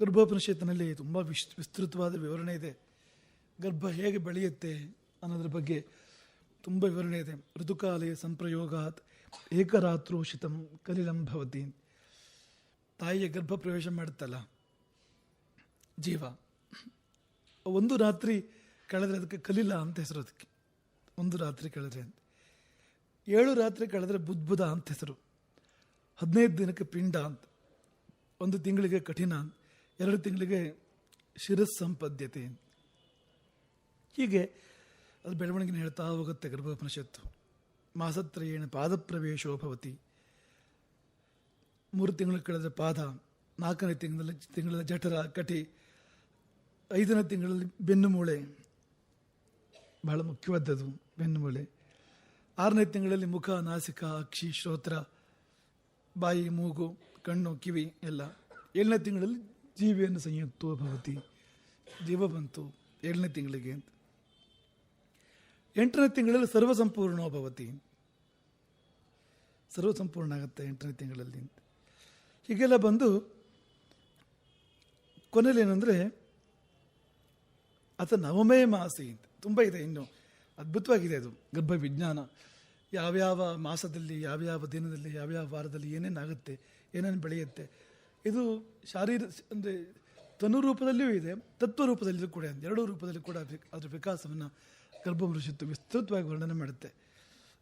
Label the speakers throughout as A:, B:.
A: ಗರ್ಭೋಪನಿಷತ್ತಿನಲ್ಲಿ ತುಂಬ ವಿಶ್, ವಿಸ್ತೃತವಾದ ವಿವರಣೆ ಇದೆ. ಗರ್ಭ ಹೇಗೆ ಬೆಳೆಯುತ್ತೆ ಅನ್ನೋದ್ರ ಬಗ್ಗೆ ತುಂಬ ವಿವರಣೆ ಇದೆ. ಋತುಕಾಲೇ ಸಂಪ್ರಯೋಗಾತ್ ಏಕರಾತ್ರೋಷಿತಂ ಕಲಿಲಂ ಭವತಿ. ತಾಯಿಯ ಗರ್ಭ ಪ್ರವೇಶ ಮಾಡುತ್ತಲ್ಲ, ಜೀವ. ಒಂದು ರಾತ್ರಿ ಕಳೆದ್ರೆ ಅದಕ್ಕೆ ಕಲಿಲ ಅಂತ ಹೆಸರು ಅದಕ್ಕೆ. ಒಂದು ರಾತ್ರಿ ಕಳೆದ್ರೆ ಅಂತ. ಏಳು ರಾತ್ರಿ ಕಳೆದ್ರೆ ಬುದ್ಬುದ ಅಂತ ಹೆಸರು. ಹದಿನೈದು ದಿನಕ್ಕೆ ಪಿಂಡ ಅಂತ. ಒಂದು ತಿಂಗಳಿಗೆ ಕಠಿಣ ಅಂತ. ಎರಡು ತಿಂಗಳಿಗೆ ಶಿರಸ್ ಸಂಪದ್ಯತೆ ಹೀಗೆ ಅದು ಬೆಳವಣಿಗೆ ಹೇಳ್ತಾ ಹೋಗುತ್ತೆ ಗರ್ಭೋಪನಿಷತ್ತು. ಮಾಸತ್ರಯೇಣ ಪಾದಪ್ರವೇಶೋಭವತಿ ಮೂರು ತಿಂಗಳು ಕಳೆದ ಪಾದ, ನಾಲ್ಕನೇ ತಿಂಗಳಲ್ಲಿ ತಿಂಗಳ ಜಠರ ಕಟಿ ಐದನೇ ತಿಂಗಳಲ್ಲಿ ಬೆನ್ನು ಮೂಳೆ. ಬಹಳ ಮುಖ್ಯವಾದದ್ದು ಬೆನ್ನು ಮೂಳೆ. ಆರನೇ ತಿಂಗಳಲ್ಲಿ ಮುಖ, ನಾಸಿಕ, ಅಕ್ಷಿ, ಶ್ರೋತ್ರ, ಬಾಯಿ, ಮೂಗು, ಕಣ್ಣು, ಕಿವಿ ಎಲ್ಲ. ಏಳನೇ ತಿಂಗಳಲ್ಲಿ ಜೀವಿಯನ್ನು ಸಂಯುಕ್ತೋ ಭವತಿ. ಜೀವ ಬಂತು ಏಳನೇ ತಿಂಗಳಿಗೆ ಅಂತ. ಎಂಟನೇ ತಿಂಗಳಲ್ಲಿ ಸರ್ವಸಂಪೂರ್ಣೋ ಭವತಿ. ಸರ್ವಸಂಪೂರ್ಣ ಆಗುತ್ತೆ ಎಂಟನೇ ತಿಂಗಳಲ್ಲಿ ಅಂತ. ಹೀಗೆಲ್ಲ ಬಂದು ಕೊನೆಯಲ್ಲಿ ಏನಂದರೆ ಅಥ ನವಮೇ ಮಾಸಿ ಅಂತ. ತುಂಬ ಇದೆ ಇನ್ನು. ಅದ್ಭುತವಾಗಿದೆ ಅದು. ಗರ್ಭ ವಿಜ್ಞಾನ. ಯಾವ್ಯಾವ ಮಾಸದಲ್ಲಿ, ಯಾವ್ಯಾವ ದಿನದಲ್ಲಿ, ಯಾವ್ಯಾವ ವಾರದಲ್ಲಿ ಏನೇನಾಗುತ್ತೆ, ಏನೇನು ಬೆಳೆಯುತ್ತೆ ಇದು ಶಾರೀರ ಅಂದರೆ ತನು ರೂಪದಲ್ಲಿಯೂ ಇದೆ ತತ್ವ ರೂಪದಲ್ಲಿಯೂ ಕೂಡ ಎರಡೂ ರೂಪದಲ್ಲಿ ಕೂಡ ಅದರ ವಿಕಾಸವನ್ನು ಗರ್ಭಮೃಷಿತ್ತು ವಿಸ್ತೃತವಾಗಿ ವರ್ಣನೆ ಮಾಡುತ್ತೆ.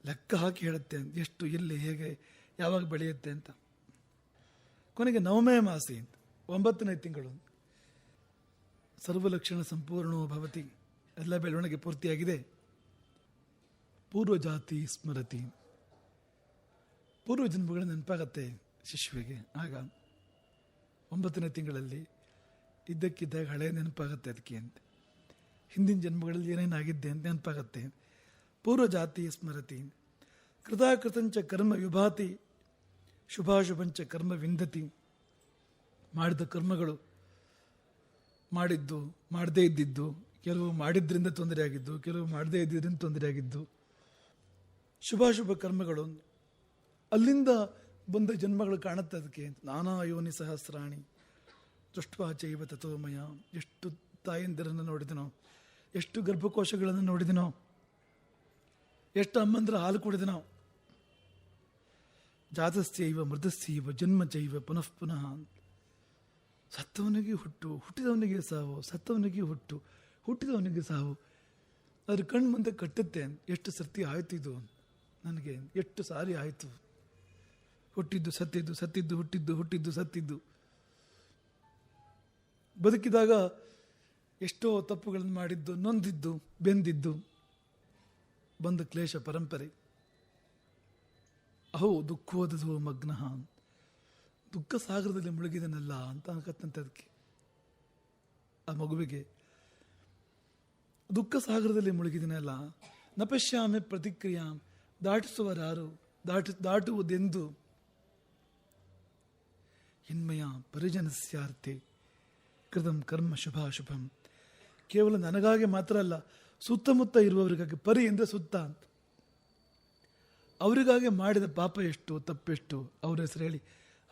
A: ಲೆಕ್ಕ ಹಾಕಿ ಹೇಳುತ್ತೆ ಎಷ್ಟು, ಎಲ್ಲಿ, ಹೇಗೆ, ಯಾವಾಗ ಬೆಳೆಯುತ್ತೆ ಅಂತ. ಕೊನೆಗೆ ನವಮೇ ಮಾಸಿ ಅಂತ, ಒಂಬತ್ತನೇ ತಿಂಗಳು. ಸರ್ವಲಕ್ಷಣ ಸಂಪೂರ್ಣೋ ಭವತಿ, ಎಲ್ಲ ಬೆಳವಣಿಗೆ ಪೂರ್ತಿಯಾಗಿದೆ. ಪೂರ್ವ ಜಾತಿ ಸ್ಮರತಿ. ಪೂರ್ವ ಜನ್ಮಗಳ ನೆನಪಾಗತ್ತೆ ಶಿಶುವಿಗೆ, ಆಗ. ಒಂಬತ್ತನೇ ತಿಂಗಳಲ್ಲಿ ಇದ್ದಕ್ಕಿದ್ದಾಗ ಹಳೆ ನೆನಪಾಗತ್ತೆ ಅದಕ್ಕೆ ಅಂತ. ಹಿಂದಿನ ಜನ್ಮಗಳಲ್ಲಿ ಏನೇನಾಗಿದ್ದೆ ಅಂತ ನೆನಪಾಗತ್ತೆ. ಪೂರ್ವ ಜಾತಿ ಸ್ಮರತಿ, ಕೃತಾಕೃತಂಚ ಕರ್ಮ ವಿಭಾತಿ, ಶುಭಾಶುಭಂಚ ಕರ್ಮ ವಿಂದತಿ ಮಾಡಿದ ಕರ್ಮಗಳು ಮಾಡಿದ್ದು, ಮಾಡದೇ ಇದ್ದಿದ್ದು, ಕೆಲವು ಮಾಡಿದ್ರಿಂದ ತೊಂದರೆ ಆಗಿದ್ದು, ಕೆಲವು ಮಾಡದೇ ಇದ್ದಿದ್ದರಿಂದ ತೊಂದರೆ ಆಗಿದ್ದು, ಶುಭಾಶುಭ ಕರ್ಮಗಳು. ಅಲ್ಲಿಂದ ಬಂದ ಜನ್ಮಗಳು ಕಾಣುತ್ತೆ ಅದಕ್ಕೆ ನಾನಾ ಯೋನಿ ಸಹಸ್ರಾಣಿ, ದೃಷ್ಟ್ವಾ ಚೈವ ಎಷ್ಟು ತಾಯಂದಿರನ್ನು ನೋಡಿದನೋ, ಎಷ್ಟು ಗರ್ಭಕೋಶಗಳನ್ನು ನೋಡಿದನೋ, ಎಷ್ಟು ಅಮ್ಮಂದ್ರ ಹಾಲು ಕುಡಿದನೋ. ಜಾತಸ್ಯೈವ ಮೃತಸ್ಯೈವ ಜನ್ಮ ಜೈವ ಪುನಃ ಪುನಃ ಸತ್ತವನಿಗೆ ಹುಟ್ಟು, ಹುಟ್ಟಿದವನಿಗೆ ಸಾವು, ಸತ್ತವನಿಗೆ ಹುಟ್ಟು, ಹುಟ್ಟಿದವನಿಗೆ ಸಾವು. ಅದ್ರ ಕಣ್ಣು ಮುಂದೆ ಕಟ್ಟುತ್ತೆ ಎಷ್ಟು ಸರ್ತಿ ಆಯ್ತು ಇದು ನನಗೆ ಎಷ್ಟು ಸಾರಿ ಆಯಿತು. ಹುಟ್ಟಿದ್ದು, ಸತ್ತಿದ್ದು ಸತ್ತಿದ್ದು, ಹುಟ್ಟಿದ್ದು ಹುಟ್ಟಿದ್ದು, ಸತ್ತಿದ್ದು. ಬದುಕಿದಾಗ ಎಷ್ಟೋ ತಪ್ಪುಗಳನ್ನು ಮಾಡಿದ್ದು, ನೊಂದಿದ್ದು, ಬೆಂದಿದ್ದು, ಬಂದ ಕ್ಲೇಶ, ಪರಂಪರೆ. ಅಹೋ ದುಃಖೋದದು ಮಗ್ನ. ದುಃಖ ಸಾಗರದಲ್ಲಿ ಮುಳುಗಿದನಲ್ಲ ಅಂತ ಅನ್ಕತ್ತಂತೆ ಅದಕ್ಕೆ. ಆ ಮಗುವಿಗೆ, ದುಃಖ ಸಾಗರದಲ್ಲಿ ಮುಳುಗಿದನಲ್ಲ. ನಪಶ್ಯಾಮೆ ಪ್ರತಿಕ್ರಿಯಾ, ದಾಟಿಸುವರಾರು, ದಾಟಿ, ದಾಟುವುದೆಂದು ಹಿನ್ಮಯ ಪರಿಜನಸ್ಯಾರ್ಥೆ ಕೃತಂ ಕರ್ಮ ಶುಭಾಶುಭಂ ಕೇವಲ ನನಗಾಗಿ ಮಾತ್ರ ಅಲ್ಲ ಸುತ್ತಮುತ್ತ ಇರುವವರಿಗಾಗಿ ಪರಿ ಎಂದರೆ ಸುತ್ತ ಅಂತ ಅವರಿಗಾಗಿ ಮಾಡಿದ ಪಾಪ ಎಷ್ಟು ತಪ್ಪೆಷ್ಟು ಅವ್ರ ಹೆಸರು ಹೇಳಿ,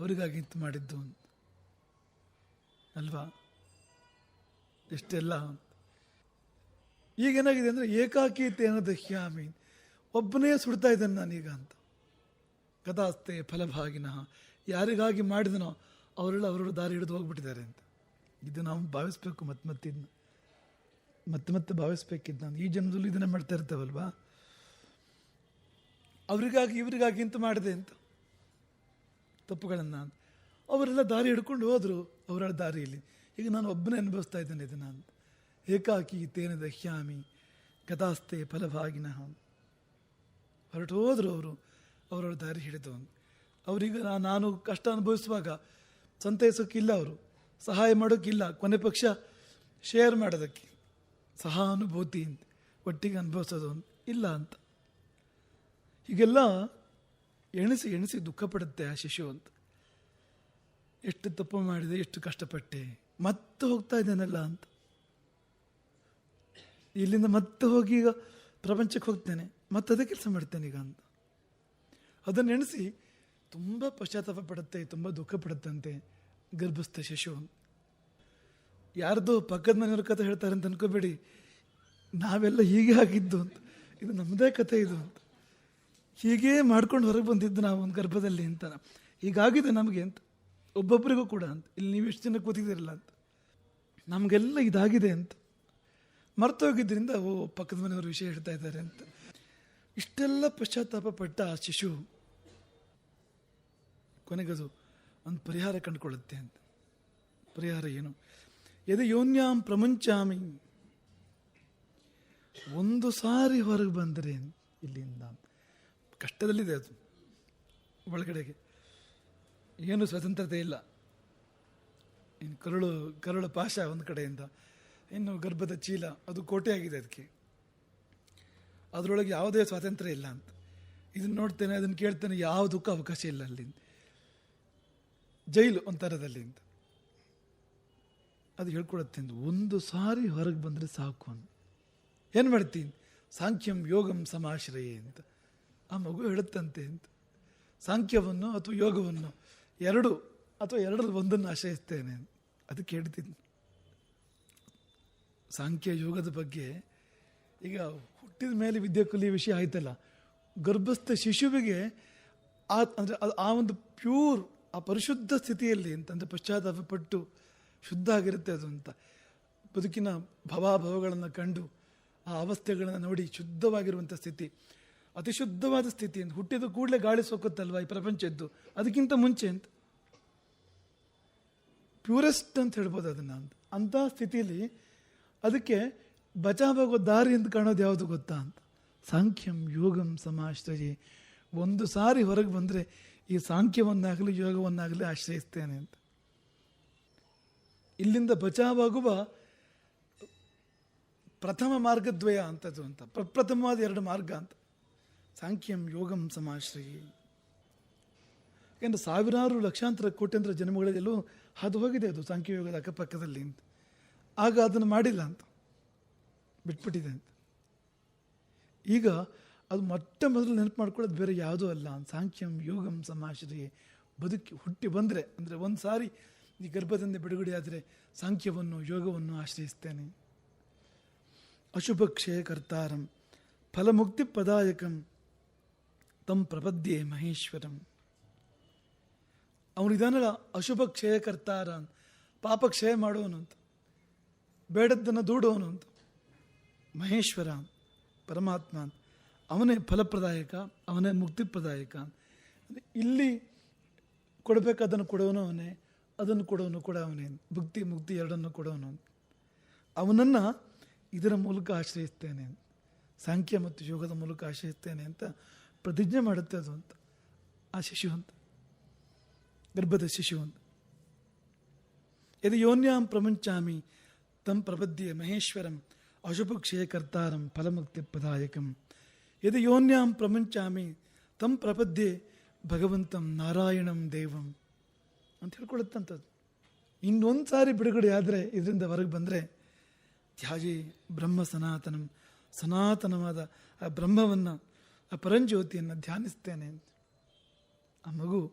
A: ಅವರಿಗಾಗಿ ಇಂತ ಮಾಡಿದ್ದು ಅಂತ. ಅಲ್ವಾ? ಎಷ್ಟೆಲ್ಲ? ಈಗೇನಾಗಿದೆ ಅಂದರೆ ಏಕಾಕೀತೆ ಅನ್ನೋದು ಹ್ಯಾಮಿ ಒಬ್ಬನೇ ಸುಡ್ತಾ ಇದ್ದಾನೆ ನಾನೀಗ ಅಂತ. ಕಥಾಸ್ತೆ ಫಲಭಾಗಿನಃ. ಯಾರಿಗಾಗಿ ಮಾಡಿದನೋ ಅವರೆಲ್ಲ ಅವರವ್ರ ದಾರಿ ಹಿಡಿದು ಹೋಗ್ಬಿಟ್ಟಿದ್ದಾರೆ ಅಂತ. ಇದು ನಾವು ಭಾವಿಸ್ಬೇಕು ಮತ್ತೆ ಮತ್ತೆ ಮತ್ತೆ ಮತ್ತೆ ಭಾವಿಸ್ಬೇಕಿದ್ದು ನಾನು. ಈ ಜನ್ಮದಲ್ಲೂ ಇದನ್ನೇ ಮಾಡ್ತಾ ಇರ್ತೇವಲ್ವಾ? ಅವರಿಗಾಗಿ, ಇವರಿಗಾಗಿ ಇಂತ ಮಾಡಿದೆ ಅಂತ. ತಪ್ಪುಗಳನ್ನು. ಅವರೆಲ್ಲ ದಾರಿ ಹಿಡ್ಕೊಂಡು ಹೋದರು ಅವರ ದಾರಿಯಲ್ಲಿ. ಈಗ ನಾನು ಒಬ್ಬನೇ ಅನುಭವಿಸ್ತಾ ಇದ್ದೇನೆ ಇದನ್ನು ಅಂತ. ಏಕಾಕಿ ತೇನ ದಹ್ಯಾಮಿ ಗತಾಸ್ತೆ ಫಲಭಾಗಿನಃ. ಹೊರಟು ಹೋದರು ಅವರು. ಅವರವ್ರ ದಾರಿ ಹಿಡಿದು ಅವರೀಗ ನಾನು ಕಷ್ಟ ಅನುಭವಿಸುವಾಗ ಸಂತೈಸೋಕ್ಕಿಲ್ಲ ಅವರು. ಸಹಾಯ ಮಾಡೋಕ್ಕಿಲ್ಲ ಕೊನೆ ಪಕ್ಷ ಶೇರ್ ಮಾಡೋದಕ್ಕೆ. ಸಹಾನುಭೂತಿ ಅಂತ ಒಟ್ಟಿಗೆ ಅನುಭವಿಸೋದು ಅಂತ ಇಲ್ಲ ಅಂತ. ಹೀಗೆಲ್ಲ ಎಣಿಸಿ ಎಣಿಸಿ ದುಃಖ ಪಡುತ್ತೆ ಆ ಶಿಶು ಅಂತ. ಎಷ್ಟು ತಪ್ಪು ಮಾಡಿದೆ, ಎಷ್ಟು ಕಷ್ಟಪಟ್ಟೆ. ಮತ್ತೆ ಹೋಗ್ತಾ ಇದ್ದೇನಲ್ಲ ಅಂತ. ಇಲ್ಲಿಂದ ಮತ್ತೆ ಹೋಗಿ ಈಗ ಪ್ರಪಂಚಕ್ಕೆ ಹೋಗ್ತೇನೆ. ಮತ್ತೆ ಅದೇ ಕೆಲಸ ಮಾಡ್ತೇನೆ ಈಗ ಅಂತ. ಅದನ್ನು ನೆನೆಸಿ ತುಂಬ ಪಶ್ಚಾತ್ತಾಪ ಪಡುತ್ತೆ, ತುಂಬ ದುಃಖ ಪಡುತ್ತಂತೆ. ಗರ್ಭಸ್ಥ ಶಿಶು. ಯಾರ್ದೋ ಪಕ್ಕದ ಮನೆಯವ್ರ ಕಥೆ ಹೇಳ್ತಾರೆ ಅಂತ ಅನ್ಕೋಬೇಡಿ. ನಾವೆಲ್ಲ ಹೀಗೆ ಆಗಿದ್ದು ಅಂತ. ಇದು ನಮ್ಮದೇ ಕತೆ ಇದು ಅಂತ. ಹೀಗೆ ಮಾಡ್ಕೊಂಡು ಹೊರಗೆ ಬಂದಿದ್ದು ನಾವು ಒಂದು ಗರ್ಭದಲ್ಲಿ ಅಂತ. ಹೀಗಾಗಿದೆ ನಮಗೆ ಅಂತ. ಒಬ್ಬೊಬ್ಬರಿಗೂ ಕೂಡ ಅಂತ. ಇಲ್ಲಿ ನೀವು ಎಷ್ಟು ಜನ ಕೂತಿದ್ದೀರಲ್ಲ ಅಂತ. ನಮಗೆಲ್ಲ ಇದಾಗಿದೆ ಅಂತ. ಮರ್ತೋಗಿದ್ದರಿಂದ ಓ, ಪಕ್ಕದ ಮನೆಯವರು ವಿಷಯ ಹೇಳ್ತಾ ಇದ್ದಾರೆ ಅಂತ. ಇಷ್ಟೆಲ್ಲ ಪಶ್ಚಾತ್ತಾಪ ಪಟ್ಟ ಆ ಶಿಶು ಕೊನೆಗದು ಒಂದು ಪರಿಹಾರ ಕಂಡುಕೊಳ್ಳುತ್ತೆ ಅಂತ. ಪರಿಹಾರ ಏನು? ಎದೆ ಯೋನ್ಯಾಂ ಪ್ರಮುಂಚಾಮಿ ಒಂದು ಸಾರಿ ಹೊರಗೆ ಬಂದರೆ ಇಲ್ಲಿಂದ. ಕಷ್ಟದಲ್ಲಿದೆ ಅದು. ಒಳಗಡೆಗೆ. ಏನು ಸ್ವತಂತ್ರತೆ ಇಲ್ಲ. ಇನ್ನು ಕರುಳು, ಕರುಳ ಪಾಶ ಒಂದು ಕಡೆಯಿಂದ. ಇನ್ನು ಗರ್ಭದ ಚೀಲ, ಅದು ಕೋಟೆ ಆಗಿದೆ ಅದಕ್ಕೆ. ಅದರೊಳಗೆ ಯಾವುದೇ ಸ್ವಾತಂತ್ರ್ಯ ಇಲ್ಲ ಅಂತ. ಇದನ್ನು ನೋಡ್ತೇನೆ ಅದನ್ನು ಕೇಳ್ತೇನೆ ಯಾವುದಕ್ಕೂ ಅವಕಾಶ ಇಲ್ಲ ಅಲ್ಲಿ ಜೈಲು ಒಂಥರದಲ್ಲಿ ಅಂತ. ಅದು ಹೇಳ್ಕೊಡತ್ತೆ ಒಂದು ಸಾರಿ ಹೊರಗೆ ಬಂದರೆ ಸಾಕು ಅಂತ. ಏನು ಮಾಡ್ತೀನಿ ಸಾಂಖ್ಯಂ ಯೋಗಂ ಸಮಾಶ್ರಯ ಅಂತ. ಆ ಮಗು ಹೇಳುತ್ತಂತೆ ಅಂತ. ಸಾಂಖ್ಯವನ್ನು ಅಥವಾ ಯೋಗವನ್ನು ಎರಡು ಅಥವಾ ಎರಡರಲ್ಲಿ ಒಂದನ್ನು ಆಶ್ರಯಿಸ್ತೇನೆ. ಅದಕ್ಕೆ ಹೇಳ್ತೀನಿ. ಸಾಂಖ್ಯ ಯೋಗದ ಬಗ್ಗೆ ಈಗ ಹುಟ್ಟಿದ ಮೇಲೆ ವಿದ್ಯೆ ಕಲಿಯ ವಿಷಯ ಆಯ್ತಲ್ಲ. ಗರ್ಭಸ್ಥ ಶಿಶುವಿಗೆ ಆ, ಅಂದರೆ ಆ ಒಂದು ಪ್ಯೂರ್ ಆ ಪರಿಶುದ್ಧ ಸ್ಥಿತಿಯಲ್ಲಿ ಅಂತಂದರೆ ಪಶ್ಚಾತ್ತಾಪ ಪಟ್ಟು ಶುದ್ಧ ಆಗಿರುತ್ತೆ ಅದು ಅಂತ. ಬದುಕಿನ ಭವಾಭವಗಳನ್ನು ಕಂಡು ಆ ಅವಸ್ಥೆಗಳನ್ನು ನೋಡಿ ಶುದ್ಧವಾಗಿರುವಂಥ ಸ್ಥಿತಿ. ಅತಿ ಶುದ್ಧವಾದ ಸ್ಥಿತಿ ಅಂತ. ಹುಟ್ಟಿದ ಕೂಡಲೇ ಗಾಳಿ ಸೋಕುತ್ತಲ್ವ ಈ ಪ್ರಪಂಚದ್ದು? ಅದಕ್ಕಿಂತ ಮುಂಚೆ ಅಂತ. ಪ್ಯೂರೆಸ್ಟ್ ಅಂತ ಹೇಳ್ಬೋದು ಅದನ್ನು ಅಂತ. ಅಂಥ ಸ್ಥಿತಿಯಲ್ಲಿ ಅದಕ್ಕೆ ಬಚಾವಾಗೋ ದಾರಿ ಅಂತ ಕಾಣೋದು ಯಾವುದು ಗೊತ್ತಾ ಅಂತ. ಸಾಂಖ್ಯಂ ಯೋಗಂ ಸಮಾಶ್ರಯಿ. ಒಂದು ಸಾರಿ ಹೊರಗೆ ಬಂದರೆ ಈ ಸಾಂಖ್ಯವನ್ನಾಗಲಿ, ಯೋಗವನ್ನಾಗಲಿ ಆಶ್ರಯಿಸ್ತೇನೆ ಅಂತ. ಇಲ್ಲಿಂದ ಬಚಾವಾಗುವ ಪ್ರಥಮ ಮಾರ್ಗದ್ವಯ ಅಂತದ್ದು ಅಂತ. ಪ್ರಪ್ರಥಮವಾದ ಎರಡು ಮಾರ್ಗ ಅಂತ. ಸಾಂಖ್ಯಂ, ಯೋಗಂ, ಸಮಾಶ್ರಯಿ. ಯಾಕಂದರೆ ಸಾವಿರಾರು ಲಕ್ಷಾಂತರ ಕೋಟ್ಯಂತರ ಜನ್ಮಗಳಲ್ಲೆಲ್ಲೂ ಹಾದು ಹೋಗಿದೆ ಅದು ಸಾಂಖ್ಯಯೋಗದ ಅಕ್ಕಪಕ್ಕದಲ್ಲಿ ಅಂತ. ಆಗ ಅದನ್ನು ಮಾಡಿಲ್ಲ ಅಂತ. ಬಿಟ್ಬಿಟ್ಟಿದೆ ಅಂತ. ಈಗ ಅದು ಮೊಟ್ಟ ಮೊದಲು ನೆನಪು ಮಾಡ್ಕೊಳ್ಳೋದು ಬೇರೆ ಯಾವುದೂ ಅಲ್ಲ. ಸಾಂಖ್ಯಂ, ಯೋಗಂ ಸಮಾಶ್ರಯೇ ಬದುಕಿ ಹುಟ್ಟಿ ಬಂದರೆ, ಅಂದರೆ ಒಂದು ಸಾರಿ ಈ ಗರ್ಭದಿಂದ ಬಿಡುಗಡೆ ಆದರೆ ಸಾಂಖ್ಯವನ್ನು, ಯೋಗವನ್ನು ಆಶ್ರಯಿಸ್ತೇನೆ. ಅಶುಭಕ್ಷಯ ಕರ್ತಾರಂ, ಫಲಮುಕ್ತಿ ಪದಾಯಕಂ, ತಂ ಪ್ರಪದ್ಯೆ ಮಹೇಶ್ವರಂ. ಅವನಿದಾನಲ್ಲ ಅಶುಭ ಕ್ಷಯ ಕರ್ತಾರ ಪಾಪ ಕ್ಷಯ ಮಾಡೋನು ಅಂತ, ಬೇಡದ್ದನ್ನು ದೂಡೋನು ಅಂತ, ಮಹೇಶ್ವರ ಪರಮಾತ್ಮ ಅಂತ. ಅವನೇ ಫಲಪ್ರದಾಯಕ, ಅವನೇ ಮುಕ್ತಿಪ್ರದಾಯಕ. ಇಲ್ಲಿ ಕೊಡಬೇಕಾದನ್ನು ಕೊಡೋನು ಅವನೇ, ಅದನ್ನು ಕೊಡೋನು ಕೂಡ ಅವನೇ. ಭಕ್ತಿ, ಮುಕ್ತಿ ಎರಡನ್ನು ಕೊಡೋನು. ಅವನನ್ನು ಇದರ ಮೂಲಕ ಆಶ್ರಯಿಸ್ತೇನೆ. ಸಾಂಖ್ಯ ಮತ್ತು ಯೋಗದ ಮೂಲಕ ಆಶ್ರಯಿಸ್ತೇನೆ ಅಂತ ಪ್ರತಿಜ್ಞೆ ಮಾಡುತ್ತೆ ಅದು ಅಂತ. ಆ ಶಿಶು ಅಂತ. ಗರ್ಭದ ಶಿಶು ಅಂತ. ಯದಿ ಯೋನ್ಯಾಂ ಪ್ರಮುಂಚಾಮಿ ತಂ ಪ್ರಬದ್ಧಿಯ ಮಹೇಶ್ವರಂ ಅಶುಭಕ್ಷಯ ಕರ್ತಾರಂ ಫಲಮುಕ್ತಿ ಪ್ರದಾಯಕಂ ಯದಿ ಯೋನ್ಯಾಂ ಪ್ರಪಂಚಾಮಿ ತಂ ಪ್ರಪದ್ಯೆ ಭಗವಂತಂ ನಾರಾಯಣಂ ದೇವಂ ಅಂತ ಹೇಳ್ಕೊಳ್ಳುತ್ತಂಥದ್ದು. ಇನ್ನೊಂದು ಸಾರಿ ಬಿಡುಗಡೆ ಆದರೆ ಇದರಿಂದ ಹೊರಗೆ ಬಂದರೆ ತ್ಯಾಜಿ ಬ್ರಹ್ಮ ಸನಾತನಂ, ಸನಾತನವಾದ ಆ ಬ್ರಹ್ಮವನ್ನು, ಆ ಪರಂಜ್ಯೋತಿಯನ್ನು ಧ್ಯಾನಿಸ್ತೇನೆ ಅಂತ. ಆ ಮಗು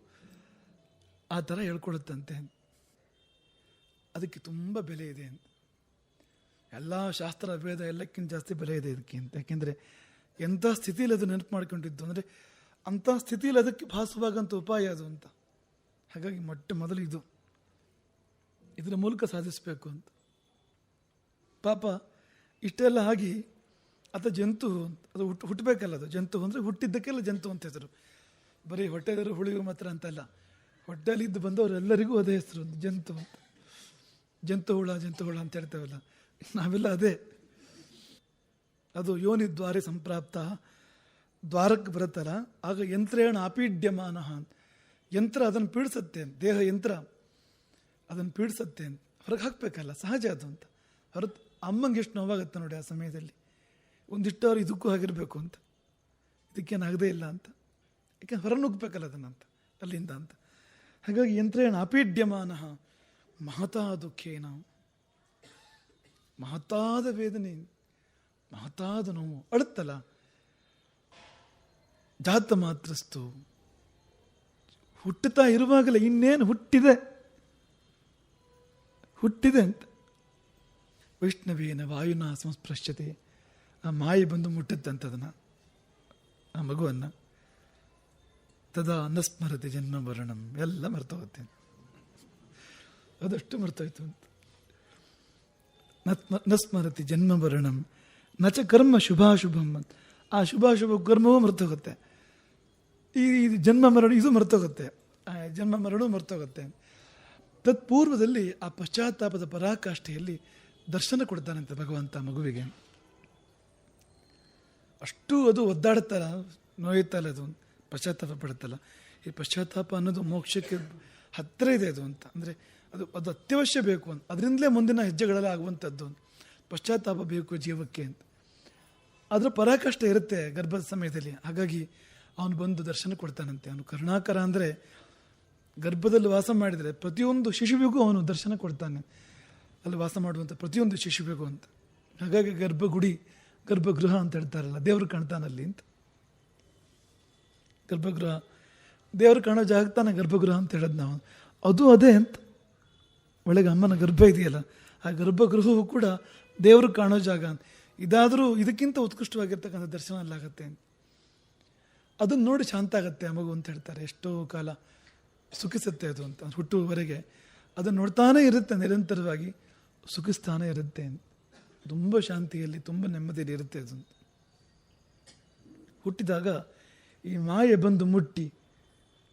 A: ಆ ಥರ ಹೇಳ್ಕೊಳ್ಳುತ್ತಂತೆ. ಅದಕ್ಕೆ ತುಂಬ ಬೆಲೆ ಇದೆ ಅಂತ. ಎಲ್ಲ ಶಾಸ್ತ್ರ, ವೇದ ಎಲ್ಲಕ್ಕಿಂತ ಜಾಸ್ತಿ ಬೆಲೆ ಇದೆ ಇದಕ್ಕೆ ಅಂತ. ಯಾಕೆಂದರೆ ಎಂಥ ಸ್ಥಿತಿಯಲ್ಲಿ ಅದು ನೆನಪು ಮಾಡ್ಕೊಂಡಿದ್ದು ಅಂದರೆ ಅಂಥ ಸ್ಥಿತಿಯಲ್ಲಿ ಅದಕ್ಕೆ ಭಾಸವಾಗಂಥ ಉಪಾಯ ಅದು ಅಂತ. ಹಾಗಾಗಿ ಮೊಟ್ಟ ಮೊದಲು ಇದು. ಇದರ ಮೂಲಕ ಸಾಧಿಸಬೇಕು ಅಂತ. ಪಾಪ ಇಷ್ಟೆಲ್ಲ ಆಗಿ ಆತ ಜಂತು ಅಂತ, ಅದು ಹುಟ್ಟು ಹುಟ್ಟಬೇಕಲ್ಲ ಅದು. ಜಂತು ಅಂದರೆ ಹುಟ್ಟಿದ್ದಕ್ಕೆಲ್ಲ ಜಂತು ಅಂತ ಹೆಸರು. ಬರೀ ಹೊಟ್ಟೆದರು ಹುಳಿಗೂ ಮಾತ್ರ ಅಂತಲ್ಲ. ಹೊಟ್ಟೆಲಿದ್ದು ಬಂದವರೆಲ್ಲರಿಗೂ ಅದೇ ಹೆಸರು ಜಂತು ಅಂತ. ಜಂತು ಹುಳ ಜಂತು ಹುಳ ಅಂತ ಹೇಳ್ತೇವಲ್ಲ. ನಾವೆಲ್ಲ ಅದೇ. ಅದು ಯೋನಿ ದ್ವಾರೆ ಸಂಪ್ರಾಪ್ತ. ದ್ವಾರಕ್ಕೆ ಬರುತ್ತಲ್ಲ, ಆಗ ಯಂತ್ರೇಣ ಅಪೀಡ್ಯಮಾನ ಯಂತ್ರ ಅದನ್ನು ಪೀಡಿಸುತ್ತೆ ದೇಹ ಯಂತ್ರ ಅದನ್ನು ಪೀಡಿಸುತ್ತೆ ಹೊರಗೆ ಹಾಕಬೇಕಲ್ಲ, ಸಹಜ ಅದು ಅಂತ. ಹೊರತು ಅಮ್ಮಂಗೆ ಎಷ್ಟು ನೋವಾಗುತ್ತೆ ನೋಡಿ ಆ ಸಮಯದಲ್ಲಿ. ಒಂದಿಷ್ಟು ಅವ್ರು ಇದಕ್ಕೂ ಆಗಿರಬೇಕು ಅಂತ. ಇದಕ್ಕೇನಾಗದೇ ಇಲ್ಲ ಅಂತ. ಯಾಕೆ ಹೊರ ನುಗ್ಗಬೇಕಲ್ಲ ಅಂತ, ಅಲ್ಲಿಂದ ಅಂತ. ಹಾಗಾಗಿ ಯಂತ್ರೇಣ ಅಪೀಡ್ಯಮಾನ. ಮಹತಾ ದುಃಖೇನ. ಮಹತಾದ ವೇದನೆ. ಮಹತಾದ ನೋವು ಅಳುತ್ತಲ್ಲ. ಜಾತ ಮಾತ್ರಸ್ತು. ಹುಟ್ಟುತ್ತಾ ಇರುವಾಗಲೇ ಇನ್ನೇನು ಹುಟ್ಟಿದೆ? ಹುಟ್ಟಿದೆ ಅಂತ. ವೈಷ್ಣವೇನ ವಾಯುನ ಸಂಸ್ಪೃಶ್ಯತೆ. ಆ ಮಾಯೆ ಬಂದು ಮುಟ್ಟುತ್ತಂತದನ್ನ ಆ ಮಗುವನ್ನು. ತದಾ ಅನಸ್ಮರತೆ ಜನ್ಮ ವರ್ಣಂ ಎಲ್ಲ ಮರ್ತೋಗುತ್ತೆ. ಅದಷ್ಟು ಮರ್ತೋಯ್ತು ಅಂತ. ನಸ್ಮರತಿ ಜನ್ಮ ವರ್ಣಂ ನಚ ಕರ್ಮ ಶುಭಾಶುಭಂ ಅಂತ. ಆ ಶುಭಾಶುಭ ಕರ್ಮವೂ ಮರ್ತೋಗುತ್ತೆ. ಈ ಇದು ಜನ್ಮ ಮರಣ, ಇದು ಮರ್ತೋಗುತ್ತೆ. ಜನ್ಮ ಮರಣ ಮರ್ತೋಗುತ್ತೆ. ತತ್ಪೂರ್ವದಲ್ಲಿ ಆ ಪಶ್ಚಾತ್ತಾಪದ ಪರಾಕಾಷ್ಠೆಯಲ್ಲಿ ದರ್ಶನ ಕೊಡ್ತಾನಂತೆ ಭಗವಂತ ಮಗುವಿಗೆ. ಅಷ್ಟು ಅದು ಒದ್ದಾಡುತ್ತಲ್ಲ, ನೋಯುತ್ತಲ್ಲ ಅದು, ಪಶ್ಚಾತ್ತಾಪ ಪಡುತ್ತಲ್ಲ. ಈ ಪಶ್ಚಾತ್ತಾಪ ಅನ್ನೋದು ಮೋಕ್ಷಕ್ಕೆ ಹತ್ತಿರ ಇದೆ ಅದು ಅಂತ. ಅಂದರೆ ಅದು ಅದು ಅತ್ಯವಶ್ಯ ಬೇಕು ಅಂತ. ಅದರಿಂದಲೇ ಮುಂದಿನ ಹೆಜ್ಜೆಗಳೆಲ್ಲ ಆಗುವಂಥದ್ದು. ಪಶ್ಚಾತ್ತಾಪ ಬೇಕು ಜೀವಕ್ಕೆ ಅಂತ. ಅದರ ಪರಾಕಷ್ಟ ಇರುತ್ತೆ ಗರ್ಭದ ಸಮಯದಲ್ಲಿ. ಹಾಗಾಗಿ ಅವನು ಬಂದು ದರ್ಶನ ಕೊಡ್ತಾನಂತೆ. ಅವನು ಕರುಣಾಕರ ಅಂದರೆ ಗರ್ಭದಲ್ಲಿ ವಾಸ ಮಾಡಿದರೆ ಪ್ರತಿಯೊಂದು ಶಿಶುವಿಗೂ ಅವನು ದರ್ಶನ ಕೊಡ್ತಾನೆ. ಅಲ್ಲಿ ವಾಸ ಮಾಡುವಂಥ ಪ್ರತಿಯೊಂದು ಶಿಶುವಿಗೂ ಅಂತ. ಹಾಗಾಗಿ ಗರ್ಭಗುಡಿ, ಗರ್ಭಗೃಹ ಅಂತ ಹೇಳ್ತಾರಲ್ಲ, ದೇವರು ಕಾಣ್ತಾನಲ್ಲಿ ಅಂತ. ಗರ್ಭಗೃಹ, ದೇವರು ಕಾಣೋ ಜಾಗ ತಾನೇ ಗರ್ಭಗೃಹ ಅಂತ ಹೇಳೋದು ನಾವು. ಅದು ಅದೇ ಅಂತ. ಒಳಗೆ ಅಮ್ಮನ ಗರ್ಭ ಇದೆಯಲ್ಲ, ಆ ಗರ್ಭಗೃಹವು ಕೂಡ ದೇವರು ಕಾಣೋ ಜಾಗ ಅಂತ. ಇದಾದರೂ ಇದಕ್ಕಿಂತ ಉತ್ಕೃಷ್ಟವಾಗಿರ್ತಕ್ಕಂಥ ದರ್ಶನ ಅಲ್ಲಾಗತ್ತೆ ಅಂತ. ಅದನ್ನು ನೋಡಿ ಶಾಂತ ಆಗತ್ತೆ ಆ ಮಗು ಅಂತ ಹೇಳ್ತಾರೆ. ಎಷ್ಟೋ ಕಾಲ ಸುಖಿಸುತ್ತೆ ಅದು ಅಂತ. ಹುಟ್ಟುವವರೆಗೆ ಅದನ್ನು ನೋಡ್ತಾನೇ ಇರುತ್ತೆ, ನಿರಂತರವಾಗಿ. ಸುಖಿಸ್ತಾನೆ ಇರುತ್ತೆ ಅಂತ. ತುಂಬ ಶಾಂತಿಯಲ್ಲಿ, ತುಂಬ ನೆಮ್ಮದಿಯಲ್ಲಿ ಇರುತ್ತೆ ಅದು ಹುಟ್ಟಿದಾಗ ಈ ಮಾಯೆ ಬಂದು ಮುಟ್ಟಿ,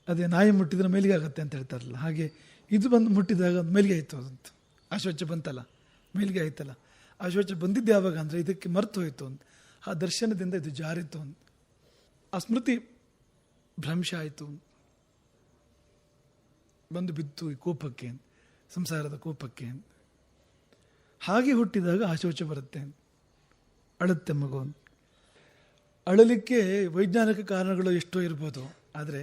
A: ಅದೇ ನಾಯಿ ಮುಟ್ಟಿದ್ರೆ ಮೇಲಿಗೆ ಆಗುತ್ತೆ ಅಂತ ಹೇಳ್ತಾರಲ್ಲ. ಹಾಗೆ ಇದು ಬಂದು ಮುಟ್ಟಿದಾಗ ಮೇಲಿಗೆ ಆಯಿತು ಅದಂತ ಆಶ್ವಚ್ಛ ಬಂತಲ್ಲ, ಮೇಲಿಗೆ ಆಯ್ತಲ್ಲ. ಆಶ್ವಚ್ಛ ಬಂದಿದ್ದು ಯಾವಾಗ ಅಂದರೆ ಇದಕ್ಕೆ ಮರ್ತು ಹೋಯಿತು ಅಂತ. ಆ ದರ್ಶನದಿಂದ ಇದು ಜಾರಿತು ಅಂತ. ಆ ಸ್ಮೃತಿ ಭ್ರಂಶ ಆಯಿತು ಬಂದು ಬಿತ್ತು ಈ ಕೋಪಕ್ಕೆ ಸಂಸಾರದ ಕೋಪಕ್ಕೆ ಹಾಗೆ ಹುಟ್ಟಿದಾಗ ಆಶೋಚ ಬರುತ್ತೆ ಅಳುತ್ತೆ ಮಗು ಅಳಲಿಕ್ಕೆ ವೈಜ್ಞಾನಿಕ ಕಾರಣಗಳು ಎಷ್ಟೋ ಇರ್ಬೋದು, ಆದರೆ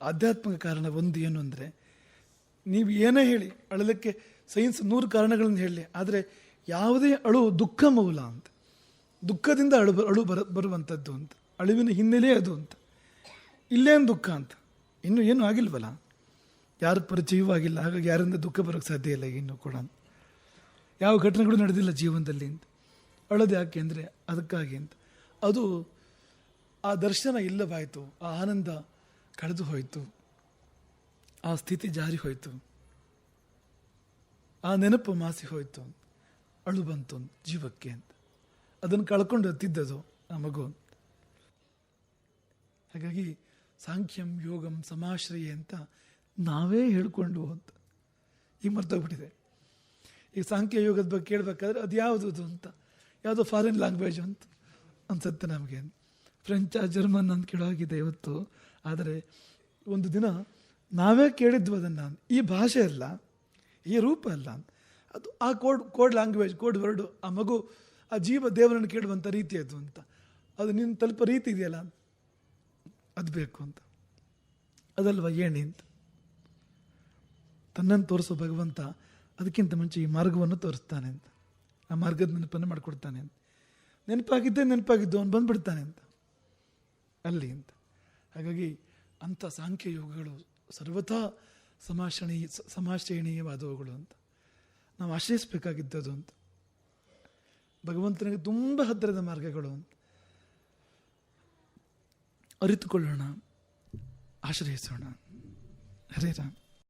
A: ಆಧ್ಯಾತ್ಮಿಕ ಕಾರಣ ಒಂದು ಏನು ಅಂದರೆ, ನೀವು ಏನೇ ಹೇಳಿ, ಅಳಲಿಕ್ಕೆ ಸೈನ್ಸ್ ನೂರು ಕಾರಣಗಳನ್ನು ಹೇಳಿ, ಆದರೆ ಯಾವುದೇ ಅಳು ದುಃಖ ಮೂಲ ಅಂತ. ದುಃಖದಿಂದ ಅಳು ಅಳು ಬರ ಬರುವಂಥದ್ದು ಅಂತ. ಅಳುವಿನ ಹಿನ್ನೆಲೆ ಅದು ಅಂತ. ಇಲ್ಲೇನು ದುಃಖ ಅಂತ. ಇನ್ನೂ ಏನೂ ಆಗಿಲ್ವಲ್ಲ. ಯಾರು ಪರಿಚಯವೂ ಆಗಿಲ್ಲ. ಹಾಗಾಗಿ ಯಾರಿಂದ ದುಃಖ ಬರೋಕ್ಕೆ ಸಾಧ್ಯ ಇಲ್ಲ ಇನ್ನೂ ಕೂಡ ಯಾವ ಘಟನೆಗಳು ನಡೆದಿಲ್ಲ ಜೀವನದಲ್ಲಿ ಅಂತ. ಅಳೋದು ಯಾಕೆ ಅಂದರೆ ಅದಕ್ಕಾಗಿ ಅಂತ. ಅದು ಆ ದರ್ಶನ ಇಲ್ಲವಾಯಿತು. ಆ ಆನಂದ ಕಳೆದು ಹೋಯಿತು. ಆ ಸ್ಥಿತಿ ಜಾರಿ ಹೋಯಿತು. ಆ ನೆನಪು ಮಾಸಿ ಹೋಯಿತು ಅಳು ಬಂತು ಜೀವಕ್ಕೆ ಅಂತ. ಅದನ್ನು ಕಳ್ಕೊಂಡು ಹತ್ತಿದ್ದದು ಆ ಮಗು ಹಾಗಾಗಿ ಸಾಂಖ್ಯಂ ಯೋಗಂ ಸಮಾಶ್ರಯ ಅಂತ ನಾವೇ ಹೇಳ್ಕೊಂಡು ಅಂತ ಈಗ ಮರ್ತೋಗ್ಬಿಟ್ಟಿದೆ. ಈಗ ಸಾಂಖ್ಯ ಯೋಗದ ಬಗ್ಗೆ ಕೇಳಬೇಕಾದ್ರೆ ಅದು ಯಾವುದು ಅಂತ, ಯಾವುದೋ ಫಾರಿನ್ ಲ್ಯಾಂಗ್ವೇಜ್ ಅಂತ ಅನ್ಸುತ್ತೆ ನಮಗೆ ಫ್ರೆಂಚ್ ಜರ್ಮನ್ ಅಂತ ಕೇಳೋಗಿದೆ ಇವತ್ತು. ಆದರೆ ಒಂದು ದಿನ ನಾವೇ ಕೇಳಿದ್ವು ಅದನ್ನು. ಈ ಭಾಷೆ ಅಲ್ಲ, ಈ ರೂಪ ಅಲ್ಲ ಅದು ಆ code code language code word ಆ ಮಗು, ಆ ಜೀವ ದೇವರನ್ನು ಕೇಳುವಂಥ ರೀತಿ ಅದು ಅಂತ. ಅದು ನಿನ್ನ ತಲುಪ ರೀತಿ ಇದೆಯಲ್ಲ? ಅದು ಬೇಕು ಅಂತ. ಅದಲ್ವ ಏಣಿ ಅಂತ. ತನ್ನನ್ನು ತೋರಿಸೋ ಭಗವಂತ ಅದಕ್ಕಿಂತ ಮುಂಚೆ ಈ ಮಾರ್ಗವನ್ನು ತೋರಿಸ್ತಾನೆ ಅಂತ. ಆ ಮಾರ್ಗದ ನೆನಪನ್ನು ಮಾಡಿಕೊಡ್ತಾನೆ ಅಂತ. ನೆನಪಾಗಿದ್ದೇ ನೆನಪಾಗಿದ್ದು, ಅವನು ಬಂದ್ಬಿಡ್ತಾನೆ ಅಂತ. ಅಲ್ಲಿ ಅಂತ. ಹಾಗಾಗಿ ಅಂಥ ಸಾಂಖ್ಯ ಯೋಗಗಳು ಸರ್ವಥಾ ಸಮಾಶ್ರಣೀ ಸಮಾಶ್ರಯಣೀಯವಾದವುಗಳು ಅಂತ. ನಾವು ಆಶ್ರಯಿಸಬೇಕಾಗಿದ್ದದು ಅಂತ ಭಗವಂತನಿಗೆ ತುಂಬ ಹತ್ತಿರದ ಮಾರ್ಗಗಳು ಅರಿತುಕೊಳ್ಳೋಣ ಆಶ್ರಯಿಸೋಣ. ಹರೇ ರಾಮ್.